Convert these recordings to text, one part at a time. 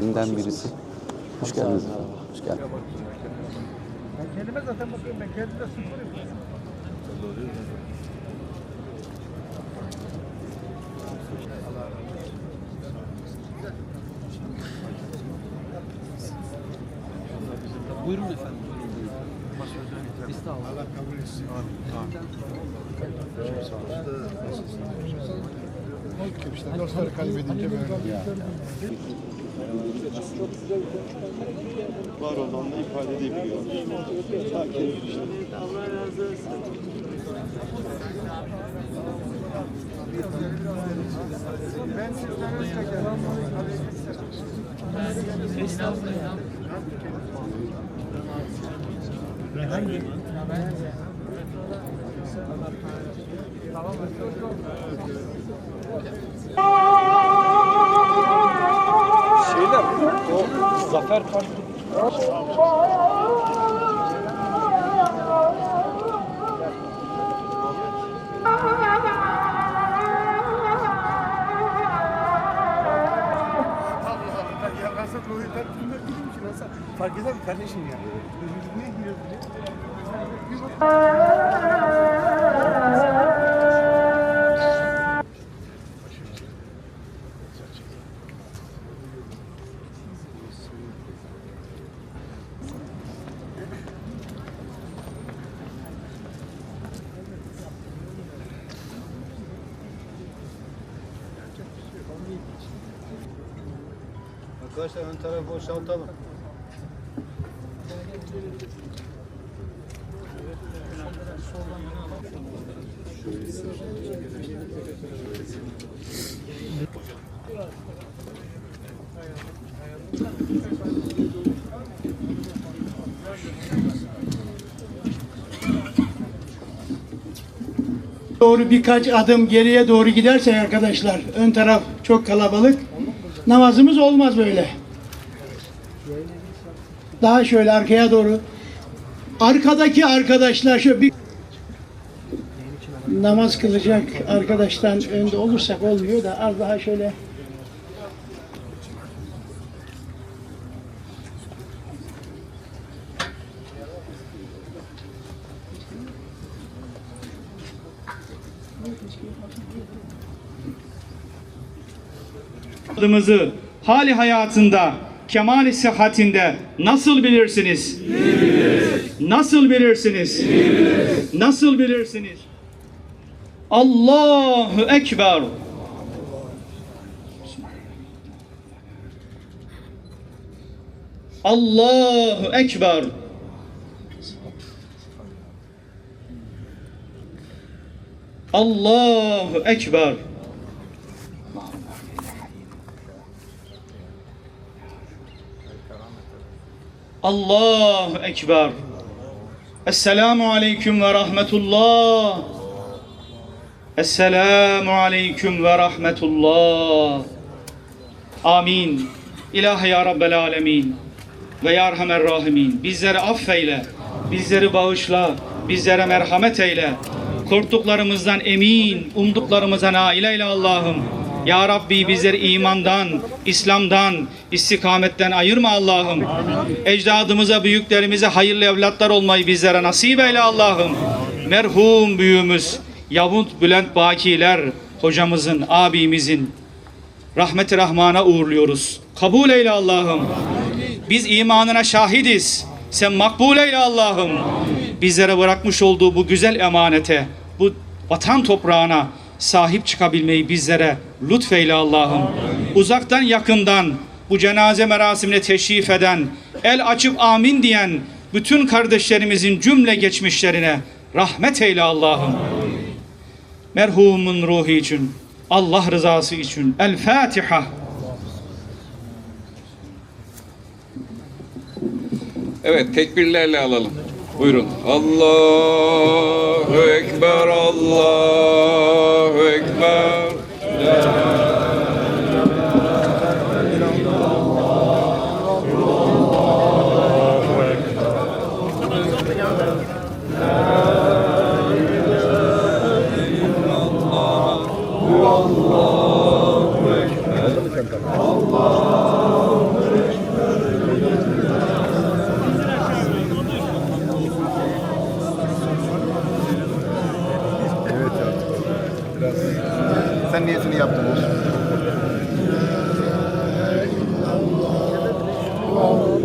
Binden birisi. Hoş geldiniz. Hoş geldiniz. Kendime zaten bakıyorum ben kendime sıfır yapıyorum. Buyurun efendim. De alalım. Allah kabul etsin. Oldu ki işte dostları kaybedince böyle. var olanla ifade edebiliyor. Sakin işte. Ben sizden Öztekin. Şeyler, o Zafer Partisi Fark eder mi kardeşim ya? Niye giriyorsun? Arkadaşlar ön tarafı boşaltalım. Doğru birkaç adım geriye doğru gidersek arkadaşlar ön taraf çok kalabalık. Namazımız olmaz böyle. Daha şöyle arkaya doğru. Arkadaki arkadaşlar şöyle bir namaz kılacak arkadaştan önde olursak olmuyor da az daha şöyle adımızı hali hayatında, kemali sıhhatinde nasıl bilirsiniz? Nasıl bilirsiniz? Nasıl bilirsiniz? Allahu Ekber. Allahu Ekber. Allahu Ekber. Allahu Ekber. Esselamu Aleyküm ve Rahmetullah. Esselamu Aleyküm ve Rahmetullah. Amin. İlahi ya Rabbel Alemin. Ve ya Erhamer Rahimin. Bizleri affeyle. Bizleri bağışla. Bizlere merhamet eyle. Korktuklarımızdan emin, umduklarımıza nail eyle Allah'ım. Ya Rabbi bizleri imandan, İslam'dan, istikametten ayırma Allah'ım. Ecdadımıza, büyüklerimize hayırlı evlatlar olmayı bizlere nasip eyle Allah'ım. Merhum büyüğümüz Yavut Bülent Bakiler hocamızın, abimizin rahmet-i rahmana uğurluyoruz. Kabul eyle Allah'ım. Biz imanına şahidiz. Sen makbul eyle Allah'ım. Bizlere bırakmış olduğu bu güzel emanete, bu vatan toprağına sahip çıkabilmeyi bizlere lütfeyle Allah'ım. Uzaktan yakından bu cenaze merasimine teşrif eden, el açıp amin diyen bütün kardeşlerimizin cümle geçmişlerine rahmet eyle Allah'ım. Merhumun ruhu için, Allah rızası için. El Fatiha. Evet tekbirlerle alalım. Buyurun. Allahu Ekber, Allahu Ekber. zaten niyetini yaptınız. Allahu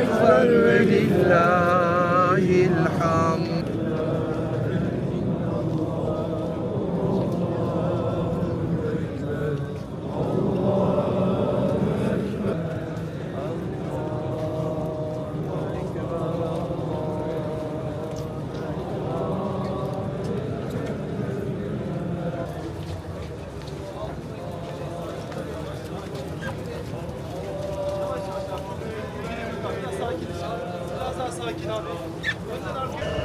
Ekber ve 지나네.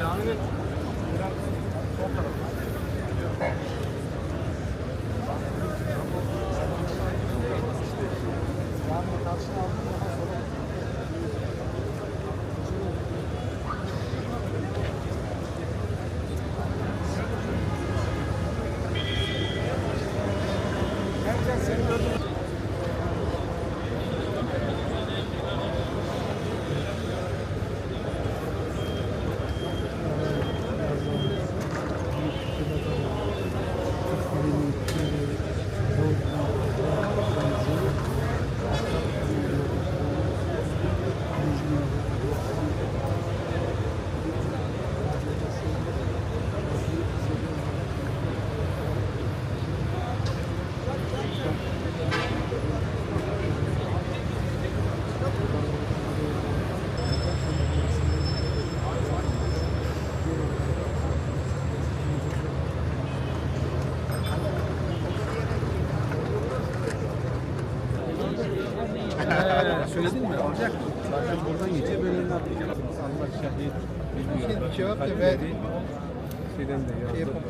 Caminin biraz sol tarafı. Herkes seni gördüm. Cevap da ver. Şeyden de yazdı.